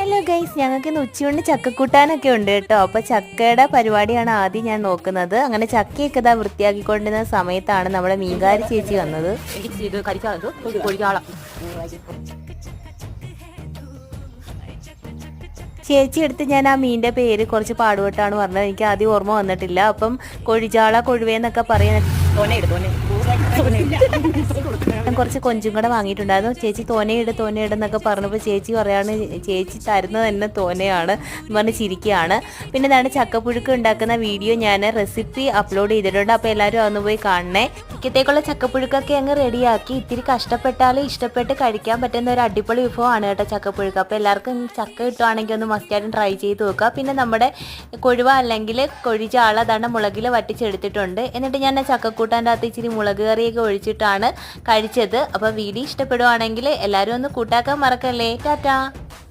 Hello guys ഞങ്ങൾക്ക് ഇന്ന് ഉച്ചയൂണ് ചക്കക്കൂട്ടാനൊക്കെ ഉണ്ട് കേട്ടോ. അപ്പോൾ ചക്കയുടെ പരിപാടിയാണ് ആദ്യം ഞാൻ നോക്കുന്നത്. അങ്ങനെ ചക്കയൊക്കെ ഇതാ വൃത്തിയാക്കിക്കൊണ്ടിരുന്ന സമയത്താണ് നമ്മുടെ മീൻകാരി ചേച്ചി വന്നത്. ചേച്ചി എടുത്ത് ഞാൻ ആ മീന്റെ പേര് കുറച്ച് പാടുപെട്ടാണ് പറഞ്ഞത്. എനിക്ക് ആദ്യം ഓർമ്മ വന്നിട്ടില്ല. അപ്പം കൊഴിചാള കൊഴുവേന്നൊക്കെ പറയുന്നത് ഞാൻ കുറച്ച് കൊഞ്ചും കൂടെ വാങ്ങിയിട്ടുണ്ടായിരുന്നു. ചേച്ചി തോനയിട് തോനയിട് എന്നൊക്കെ പറഞ്ഞപ്പോൾ ചേച്ചി പറയാണ് ചേച്ചി തരുന്നത് തന്നെ തോനയാണ് എന്ന് പറഞ്ഞ് ചിരിക്കുകയാണ്. പിന്നെ ഇതാണ് ചക്കപ്പുഴുക്ക് ഉണ്ടാക്കുന്ന വീഡിയോ. ഞാൻ റെസിപ്പി അപ്ലോഡ് ചെയ്തിട്ടുണ്ട്. അപ്പോൾ എല്ലാവരും അതൊന്ന് പോയി കാണണേ. ഇക്കത്തേക്കുള്ള ചക്കപ്പുഴുക്കൊക്കെ അങ്ങ് റെഡിയാക്കി. ഇത്തിരി കഷ്ടപ്പെട്ടാലും ഇഷ്ടപ്പെട്ട് കഴിക്കാൻ പറ്റുന്ന ഒരു അടിപൊളി വിഭവമാണ് കേട്ടോ ചക്കപ്പുഴുക്ക്. അപ്പോൾ എല്ലാവർക്കും ചക്ക കിട്ടുവാണെങ്കിൽ ഒന്ന് മസ്റ്റായിട്ടും ട്രൈ ചെയ്ത് നോക്കുക. പിന്നെ നമ്മുടെ കൊഴുവ അല്ലെങ്കിൽ കൊഴിച്ചാള അതാണ് മുളകിൽ വറ്റിച്ചെടുത്തിട്ടുണ്ട്. എന്നിട്ട് ഞാൻ ചക്കക്കൂട്ടാന്റെ അകത്ത് ഇച്ചിരി മുളക് കറിയൊക്കെ ഒഴിച്ചിട്ടാണ് കഴിച്ചത്. അപ്പോൾ വീഡിയോ ഇഷ്ടപ്പെടുവാണെങ്കിൽ എല്ലാവരും ഒന്ന് കൂട്ടാക്കാൻ മറക്കല്ലേ. ടാറ്റാ.